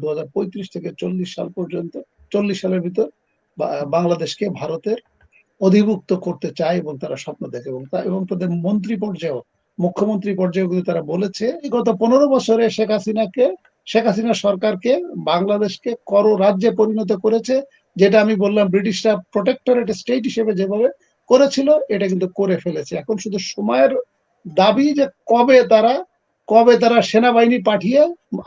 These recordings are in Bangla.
দু হাজার পঁয়ত্রিশ থেকে চল্লিশ সাল পর্যন্ত, চল্লিশ সালের ভিতর বাংলাদেশকে ভারতের অধিভুক্ত করতে চায় এবং তারা স্বপ্ন দেখে এবং এবং তাদের মন্ত্রী পর্যায়েও, মুখ্যমন্ত্রী পর্যায়ে কিন্তু তারা বলেছে গত পনেরো বছরে শেখ হাসিনাকে শেখ হাসিনা সরকারকে বাংলাদেশকে কর রাজ্যে পরিণত করেছে, যেটা আমি বললাম ব্রিটিশরা প্রোটেক্টরেট স্টেট হিসেবে যেভাবে করেছিল, এটা কিন্তু করে ফেলেছে। এখন শুধু সময়ের দাবি যে কবে তারা কবে তারা সেনাবাহিনী পাঠিয়ে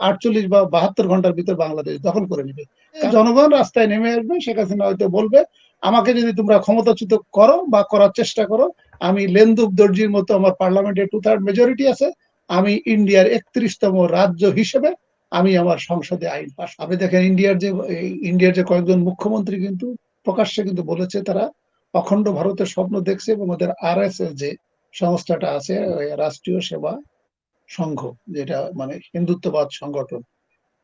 আটচল্লিশ বা বাহাত্তর ঘণ্টার ভিতর বাংলাদেশ দখল করে নেবে? জনগণ রাস্তায় নেমে আসবে শেখ হাসিনা হয়তো বলবে আমাকে যদি তোমরা ক্ষমতাচ্যুত করো বা করার চেষ্টা করো আমি লেন্দুব দর্জির মতো আমার পার্লামেন্টে টু থার্ড মেজরিটি আছে আমি ইন্ডিয়ার একত্রিশতম রাজ্য হিসেবে আমি আমার সংসদে আইন পাস আপনি দেখেন ইন্ডিয়ার যে ইন্ডিয়ার যে কয়েকজন মুখ্যমন্ত্রী কিন্তু প্রকাশ্যে কিন্তু বলেছে তারা অখণ্ড ভারতের স্বপ্ন দেখছে এবং ওদের আর যে সংস্থাটা আছে রাষ্ট্রীয় সেবা সংঘ যেটা মানে হিন্দুত্ববাদ সংগঠন।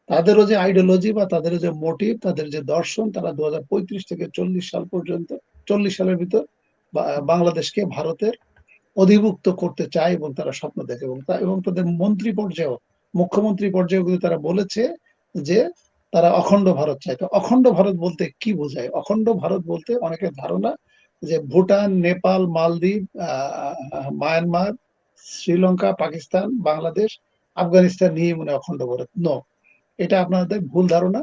তাদেরও যে আইডিওলজি বা তাদের যে মোটিভ তাদের যে দর্শন তারা দু থেকে চল্লিশ সাল পর্যন্ত চল্লিশ সালের ভিতর বাংলাদেশকে ভারতের অধিভুক্ত করতে চায় এবং তারা স্বপ্ন দেখে এবং তা- এবং তাদের মন্ত্রী পর্যায়েও মুখ্যমন্ত্রী পর্যায়েও কিন্তু তারা বলেছে যে তারা অখণ্ড ভারত চায়। তো অখণ্ড ভারত বলতে কি বোঝায়? অখণ্ড ভারত বলতে অনেকের ধারণা যে ভুটান নেপাল মালদ্বীপ আহ, মায়ানমার শ্রীলঙ্কা, পাকিস্তান, বাংলাদেশ, আফগানিস্তান নিয়ে মনে অখণ্ড ভারত। নো এটা আপনাদের ভুল ধারণা।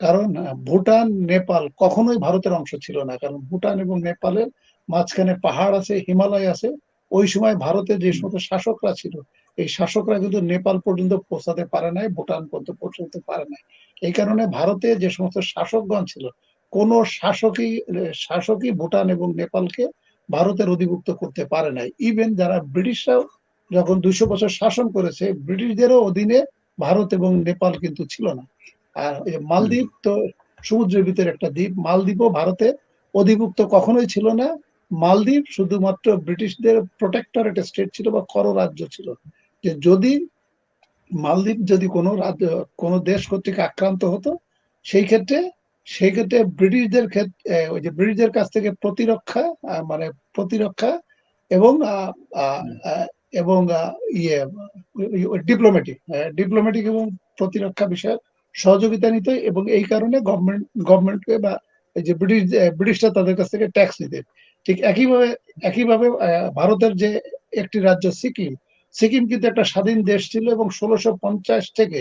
কারণ ভুটান, নেপাল কখনোই ভারতের অংশ ছিল না। কারণ, ভুটান এবং নেপালের মাঝখানে পাহাড় আছে, হিমালয় আছে। ওই সময় ভারতে যে সমস্ত শাসকরা ছিল, এই শাসকরা কিন্তু নেপাল পর্যন্ত পৌঁছাতে পারে নাই, ভুটান পর্যন্ত পৌঁছাতে পারে নাই। এই কারণে ভারতে যে সমস্ত শাসকগণ ছিল, কোন শাসকই শাসকই ভুটান এবং নেপালকে ভারতের অধিভুক্ত করতে পারে নাই। ইভেন যারা ব্রিটিশরাও যখন দুইশো বছর শাসন করেছে ব্রিটিশদেরও অধীনে ভারত এবং নেপাল কিন্তু ছিল না। আর এই মালদ্বীপ তো সমুদ্রের ভিতরে একটা দ্বীপ। মালদ্বীপও ভারতের অধিভুক্ত কখনোই ছিল না। মালদ্বীপ শুধুমাত্র ব্রিটিশদের প্রোটেক্টরেট স্টেট ছিল বা কর রাজ্য ছিল। যে যদি মালদ্বীপ যদি কোনো রাজ্য কোনো দেশ কর্তৃক আক্রান্ত হতো সেই ক্ষেত্রে সেই ক্ষেত্রে ব্রিটিশদের ক্ষেত্রে ওই যে ব্রিটিশদের কাছ থেকে প্রতিরক্ষা মানে প্রতিরক্ষা এবং এবং ইয়ে ডিপ্লোম্যাটিক ডিপ্লোম্যাটিক এবং প্রতিরক্ষা বিষয়ক সহযোগিতা নিতে এবং এই কারণে গভর্নমেন্ট গভর্নমেন্টকে বা এই যে ব্রিটিশ ব্রিটিশরা তাদের কাছ থেকে ট্যাক্স নিতে। ঠিক একইভাবে একইভাবে ভারতের যে একটি রাজ্য সিকিম সিকিম কিন্তু একটা স্বাধীন দেশ ছিল এবং ষোলোশো পঞ্চাশ থেকে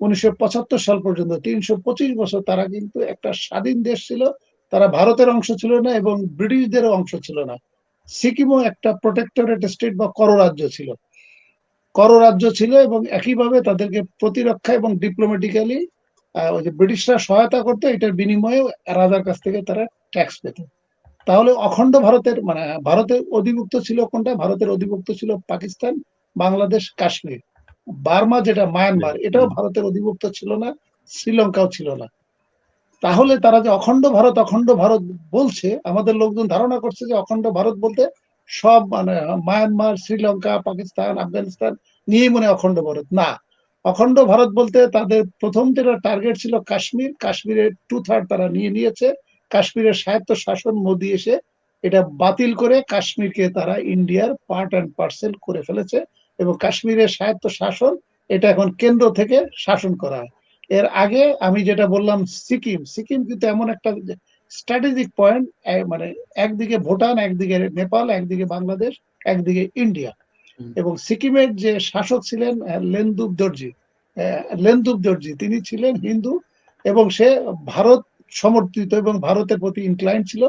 উনিশশো পঁচাত্তর সাল পর্যন্ত, তিনশো পঁচিশ বছর তারা কিন্তু একটা স্বাধীন দেশ ছিল। তারা ভারতের অংশ ছিল না এবং ব্রিটিশদেরও অংশ ছিল না। সিকিমও একটা প্রোটেক্টরেট স্টেট বা কররাজ্য ছিল। কররাজ্য ছিল এবং একইভাবে তাদেরকে প্রতিরক্ষা এবং ডিপ্লোম্যাটিক্যালি ওই যে ব্রিটিশরা সহায়তা করতো, এটার বিনিময়ে রাজার কাছ থেকে তারা ট্যাক্স পেত। তাহলে অখণ্ড ভারতের মানে ভারতের অধিভুক্ত ছিল কোনটা? ভারতের অধিভুক্ত ছিল পাকিস্তান, বাংলাদেশ, কাশ্মীর। বার্মা যেটা মায়ানমার এটাও ভারতের অধিভুক্ত ছিল না শ্রীলঙ্কাও ছিল না। তাহলে তারা যে অখণ্ড ভারত অখণ্ড ভারত বলছে আমাদের লোকজন ধারণা করছে যে অখণ্ড ভারত বলতে সব মানে মায়ানমার শ্রীলঙ্কা পাকিস্তান আফগানিস্তান নিয়েই মনে অখণ্ড ভারত। না অখণ্ড ভারত বলতে তাদের প্রথম যেটা টার্গেট ছিল কাশ্মীর কাশ্মীরের টু থার্ড তারা নিয়ে নিয়েছে। কাশ্মীরের স্বায়ত্ত শাসন মোদী এসে এটা বাতিল করে কাশ্মীরকে তারা ইন্ডিয়ার পার্ট অ্যান্ড পার্সেল করে ফেলেছে। এবং কাশ্মীরের স্বায়ত্ত শাসন এটা এখন কেন্দ্র থেকে শাসন করা হয়। এর আগে আমি যেটা বললাম সিকিম সিকিম কিন্তু এমন একটা স্ট্র্যাটেজিক পয়েন্ট মানে একদিকে ভুটান একদিকে নেপাল একদিকে বাংলাদেশ একদিকে ইন্ডিয়া। এবং সিকিমের যে শাসক ছিলেন লেন্দুব দর্জি লেন্দুব দর্জি তিনি ছিলেন হিন্দু এবং সে ভারত সমর্থিত এবং ভারতের প্রতি ইনক্লাইন ছিল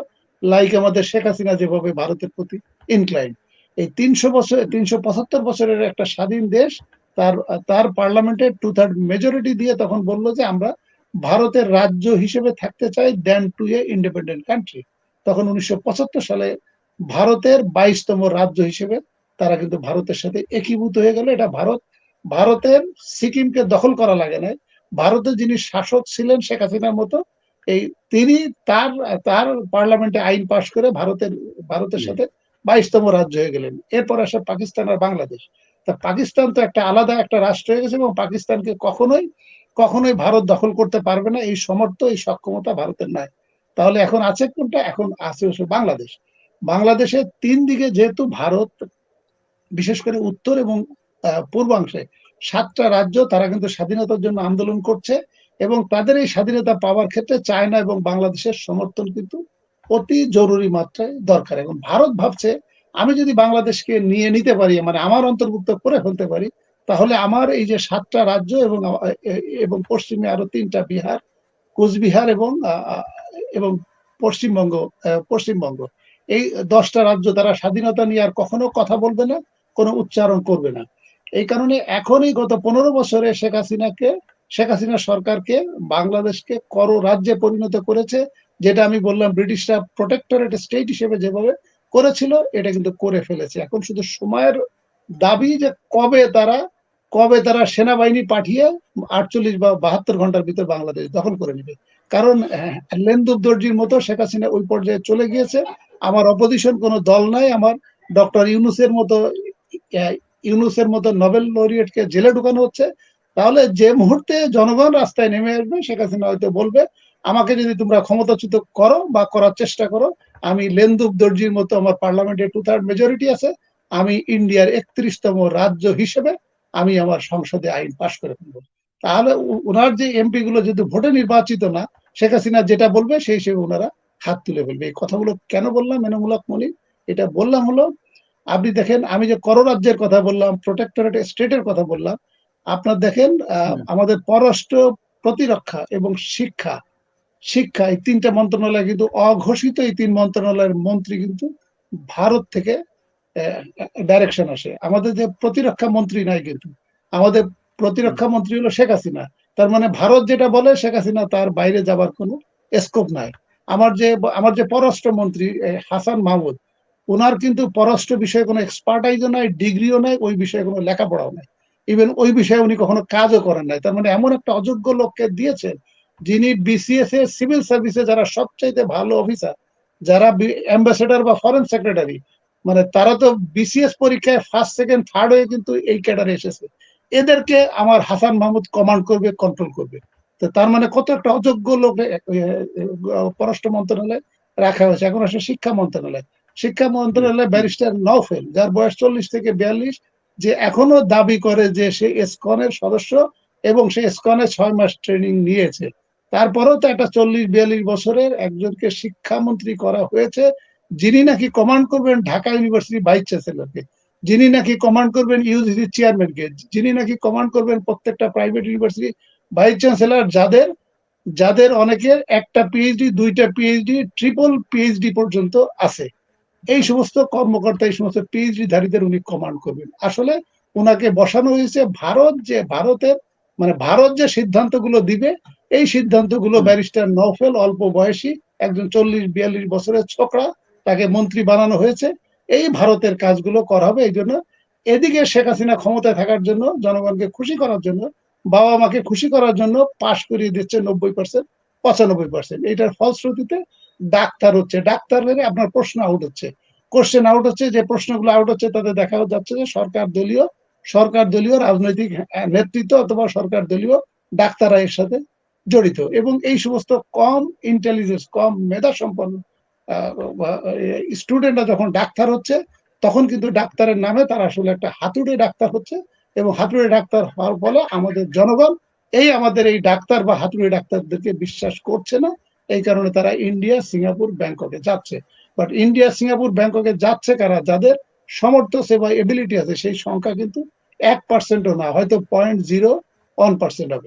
লাইক আমাদের শেখ হাসিনা যেভাবে ভারতের প্রতি ইনক্লাইন এই তিনশো বছর তিনশো পঁচাত্তর বছরের একটা স্বাধীন দেশ তার তার পার্লামেন্টে টু থার্ড মেজরিটি দিয়ে তখন বলল যে আমরা ভারতের রাজ্য হিসেবে থাকতে চাই then to a independent country তখন উনিশশো পঁচাত্তর সালে ভারতের বাইশতম রাজ্য হিসেবে তারা কিন্তু ভারতের সাথে একীভূত হয়ে গেল। এটা ভারত ভারতের সিকিমকে দখল করা লাগে না ভারতের যিনি শাসক ছিলেন শেখ হাসিনার মতো এই তিনি তার তার পার্লামেন্টে আইন পাশ করে ভারতের ভারতের সাথে বাইশতম রাজ্য হয়ে গেলেন। এরপর আসে পাকিস্তান আর বাংলাদেশ। তা পাকিস্তান তো একটা আলাদা একটা রাষ্ট্র হয়ে গেছে এবং পাকিস্তানকে কখনোই কখনোই ভারত দখল করতে পারবে না। এই সমর্থ, এই সক্ষমতা ভারতের নাই। তাহলে এখন আছে কোনটা? এখন আছে বাংলাদেশ। বাংলাদেশের তিন দিকে যেহেতু ভারত, বিশেষ করে উত্তর এবং পূর্বাংশে সাতটা রাজ্য তারা কিন্তু স্বাধীনতার জন্য আন্দোলন করছে এবং তাদের এই স্বাধীনতা পাওয়ার ক্ষেত্রে চায়না এবং বাংলাদেশের সমর্থন কিন্তু অতি জরুরি মাত্রায় দরকার। এবং ভারত ভাবছে, আমি যদি বাংলাদেশকে নিয়ে নিতে পারি মানে আমার অন্তর্ভুক্ত করে ফেলতে পারি, তাহলে আমার এই যে সাতটা রাজ্য এবং এবং পশ্চিমে আরও তিনটা বিহার, কোচবিহার এবং এবং পশ্চিমবঙ্গ পশ্চিমবঙ্গ, এই দশটা রাজ্য তারা স্বাধীনতা নিয়ে আর কখনো কথা বলবে না, কোনো উচ্চারণ করবে না। এই কারণে এখনই গত পনেরো বছরে শেখ হাসিনাকে, শেখ হাসিনা সরকারকে, বাংলাদেশকে কর রাজ্যে পরিণত করেছে যেটা আমি বললাম, ব্রিটিশরা প্রোটেক্টরেট স্টেট হিসেবে যেভাবে করেছিল, এটা কিন্তু করে ফেলেছে। এখন শুধু সময়ের দাবি যে কবে তারা কবে তারা সেনাবাহিনী পাঠিয়ে আটচল্লিশ বা বাহাত্তর ঘণ্টার ভিতরে বাংলাদেশ দখল করে নেবে। কারণ লেন্দুব দর্জির মতো শেখ হাসিনা ওই পর্যায়ে চলে গিয়েছে। আমার অপোজিশন কোনো দল নাই। আমার ডক্টর ইউনুসের মতো ইউনুসের মতো নোবেল লরিয়েটকে জেলে ঢুকানো হচ্ছে। তাহলে যে মুহূর্তে জনগণ রাস্তায় নেমে আসবে, শেখ হাসিনা হয়তো বলবে আমাকে যদি তোমরা ক্ষমতাচ্যুত করো বা করার চেষ্টা করো আমি লেন্দুব দর্জির মতো আমার পার্লামেন্টে টু থার্ড মেজরিটি আছে আমি ইন্ডিয়ার একত্রিশতম রাজ্য হিসেবে আমি আমার সংসদে আইন পাশ করে ফেলব। তাহলে ওনার যে এমপি গুলো যদি ভোটে নির্বাচিত না শেখ হাসিনা যেটা বলবে সেই হিসেবে ওনারা হাত তুলে ফেলবে। এই কথাগুলো কেন বললাম এনামূলক মনি? এটা বললাম হলো আপনি দেখেন আমি যে কররাজ্যের কথা বললাম প্রোটেক্টরেট স্টেটের কথা বললাম আপনার দেখেন আমাদের পররাষ্ট্র প্রতিরক্ষা এবং শিক্ষা শিক্ষা এই তিনটা মন্ত্রণালয় কিন্তু অঘোষিত এই তিন মন্ত্রণালয়ের মন্ত্রী কিন্তু ভারত থেকে ডাইরেকশন আসে। আমাদের যে প্রতিরক্ষা মন্ত্রী নাই কিন্তু। আমাদের প্রতিরক্ষা মন্ত্রী হলো শেখ হাসিনা। তার মানে ভারত যেটা বলে শেখ হাসিনা তার বাইরে যাবার কোনো স্কোপ নাই। আমার যে আমার যে পররাষ্ট্র মন্ত্রী হাসান মাহমুদ ওনার কিন্তু পররাষ্ট্র বিষয়ে কোনো এক্সপার্টাইজও নাই ডিগ্রিও নাই ওই বিষয়ে কোনো লেখাপড়াও নাই। ইভেন ওই বিষয়ে উনি কখনো কাজও করেন নাই। তার মানে এমন একটা অযোগ্য লোককে দিয়েছেন যিনি বিসিএস এর সিভিল সার্ভিসে যারা সবচাইতে ভালো অফিসার যারা অ্যাম্বাসেডার বা ফরেন সেক্রেটারি মানে তারা তো বিসিএস পরীক্ষায় ফার্স্ট সেকেন্ড থার্ড হয়ে কিন্তু এই ক্যাডারে এসেছে। এদেরকে আমার হাসান মাহমুদ কমান্ড করবে কন্ট্রোল করবে। তো তার মানে কত একটা অযোগ্য লোক পররাষ্ট্র মন্ত্রণালয় রাখা হয়েছে। এখন আসলে শিক্ষা মন্ত্রণালয়। শিক্ষা মন্ত্রণালয় ব্যারিস্টার নওফেল যার বয়স চল্লিশ থেকে বিয়াল্লিশ যে এখনও দাবি করে যে সে এসকনের সদস্য এবং সে এসকনে ছয় মাস ট্রেনিং নিয়েছে। তারপরেও তো একটা চল্লিশ বিয়াল্লিশ বছরের একজনকে শিক্ষামন্ত্রী করা হয়েছে, যিনি নাকি কমান্ড করবেন ঢাকা ইউনিভার্সিটি ভাইস চ্যান্সেলরকে যিনি নাকি কমান্ড করবেন ইউজিসি চেয়ারম্যানকে যিনি নাকি কমান্ড করবেন প্রত্যেকটা প্রাইভেট ইউনিভার্সিটি ভাইস চ্যান্সেলর যাদের যাদের অনেকের একটা পিএইচডি দুইটা পিএইচডি ট্রিপল পিএইচডি পর্যন্ত আছে। এই সমস্ত কর্মকর্তা, এই সমস্ত পিএইচডি ধারীদের উনি কমান্ড করবেন। আসলে ওনাকে বসানো হয়েছে ভারত যে, ভারতের মানে ভারত যে সিদ্ধান্তগুলো দিবে এই সিদ্ধান্তগুলো ব্যারিস্টার নফেল অল্প বয়সী একজন চল্লিশ বিয়াল্লিশ বছরের ছোকরা তাকে মন্ত্রী বানানো হয়েছে। এই ভারতের কাজগুলো করা হবে এই জন্য। এদিকে শেখ হাসিনা ক্ষমতায় থাকার জন্য জনগণকে খুশি করার জন্য বাবা মাকে খুশি করার জন্য পাশ করিয়ে দিচ্ছে নব্বই পার্সেন্ট পঁচানব্বই পার্সেন্ট এটার ফলশ্রুতিতে ডাক্তার হচ্ছে। ডাক্তার আপনার প্রশ্ন আউট হচ্ছে। কোশ্চেন আউট হচ্ছে যে প্রশ্নগুলো আউট হচ্ছে তাতে দেখা যাচ্ছে যে সরকার দলীয় সরকার দলীয় রাজনৈতিক নেতৃত্ব অথবা সরকার দলীয় ডাক্তাররা এর সাথে জড়িত এবং এই সমস্ত কম ইন্টেলিজেন্স কম মেধা সম্পন্ন স্টুডেন্টরা যখন ডাক্তার হচ্ছে, তখন কিন্তু ডাক্তারের নামে তারা আসলে একটা হাতুড়ে ডাক্তার হচ্ছে এবং হাতুড়ে ডাক্তার হওয়ার ফলে আমাদের জনগণ এই আমাদের এই ডাক্তার বা হাতুড়ে ডাক্তারদেরকে বিশ্বাস করছে না। এই কারণে তারা ইন্ডিয়া সিঙ্গাপুর ব্যাংককে যাচ্ছে। বাট ইন্ডিয়া সিঙ্গাপুর ব্যাংককে যাচ্ছে কারা? যাদের সমর্থ, সেবা এবিলিটি আছে, সেই সংখ্যা কিন্তু এক পার্সেন্টও না, হয়তো পয়েন্ট জিরো ওয়ান পার্সেন্ট হবে।